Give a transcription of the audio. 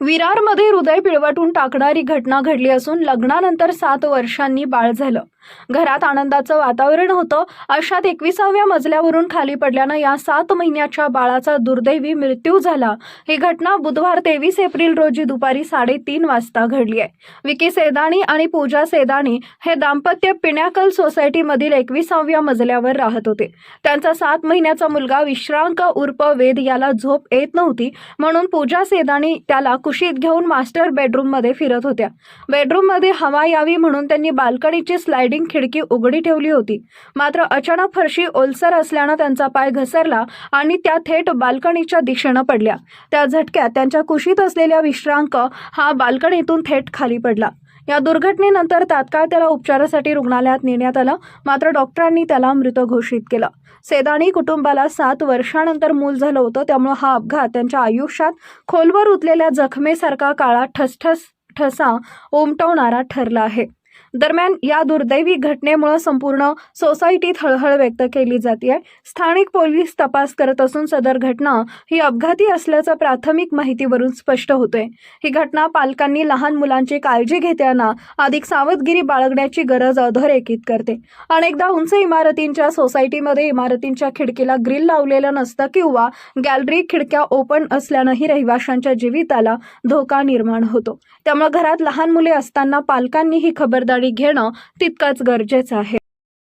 विरारमध्ये हृदय पिळवटून टाकणारी घटना घडली असून लग्नानंतर सात वर्षांनी बाळ झालं. घरात आनंदाचं वातावरण होतं. अशात एकविसाव्या मजल्यावरून खाली पडल्यानं या सात महिन्याच्या बाळाचा दुर्दैवी मृत्यू झाला. ही घटना बुधवार तेवीस एप्रिल रोजी दुपारी साडेतीन वाजता घडली आहे. विकी सेदानी आणि पूजा सेदानी हे दाम्पत्य पिण्याकल सोसायटीमधील एकविसाव्या मजल्यावर राहत होते. त्यांचा सात महिन्याचा मुलगा विश्रांक उर्फ वेद याला झोप येत नव्हती म्हणून पूजा सेदानी त्याला कुशीत घेऊन मास्टर बेडरूममध्ये फिरत होत्या. बेडरूममध्ये हवा यावी म्हणून त्यांनी बाल्कनीची स्लायडिंग खिडकी उघडी ठेवली होती. मात्र अचानक फरशी ओलसर असल्यानं त्यांचा पाय घसरला आणि त्या थेट बाल्कनीच्या दिशेनं पडल्या. त्या झटक्यात त्यांच्या कुशीत असलेल्या विश्रांक हा बाल्कनीतून थेट खाली पडला. या दुर्घटनेनंतर तात्काळ त्याला उपचारासाठी रुग्णालयात नेण्यात आलं. मात्र डॉक्टरांनी त्याला मृत घोषित केलं. सेदानी कुटुंबाला सात वर्षानंतर मूल झालं होतं. त्यामुळे हा अपघात त्यांच्या आयुष्यात खोलवर उतलेल्या जखमेसारखा काळा ठसठस ठसा उमटवणारा ठरला आहे. दरम्यान या दुर्दैवी घटनेमुळे संपूर्ण सोसायटीत हळहळ व्यक्त केली जाते स्थानिक पोलीस तपास करत असून सदर घटना ही अपघाती असल्याचं प्राथमिक माहितीवरून स्पष्ट होतोय. ही घटना पालकांनी लहान मुलांची काळजी घेताना अधिक सावधगिरी बाळगण्याची गरज अधोरेखित करते. अनेकदा उंच इमारतींच्या सोसायटीमध्ये इमारतींच्या खिडकीला ग्रिल लावलेलं नसतं किंवा गॅलरी खिडक्या ओपन असल्यानंही रहिवाशांच्या जीविताला धोका निर्माण होतो. त्यामुळे घरात लहान मुले असताना पालकांनी ही खबरदारी घेणं तितकंच गरजेचं आहे.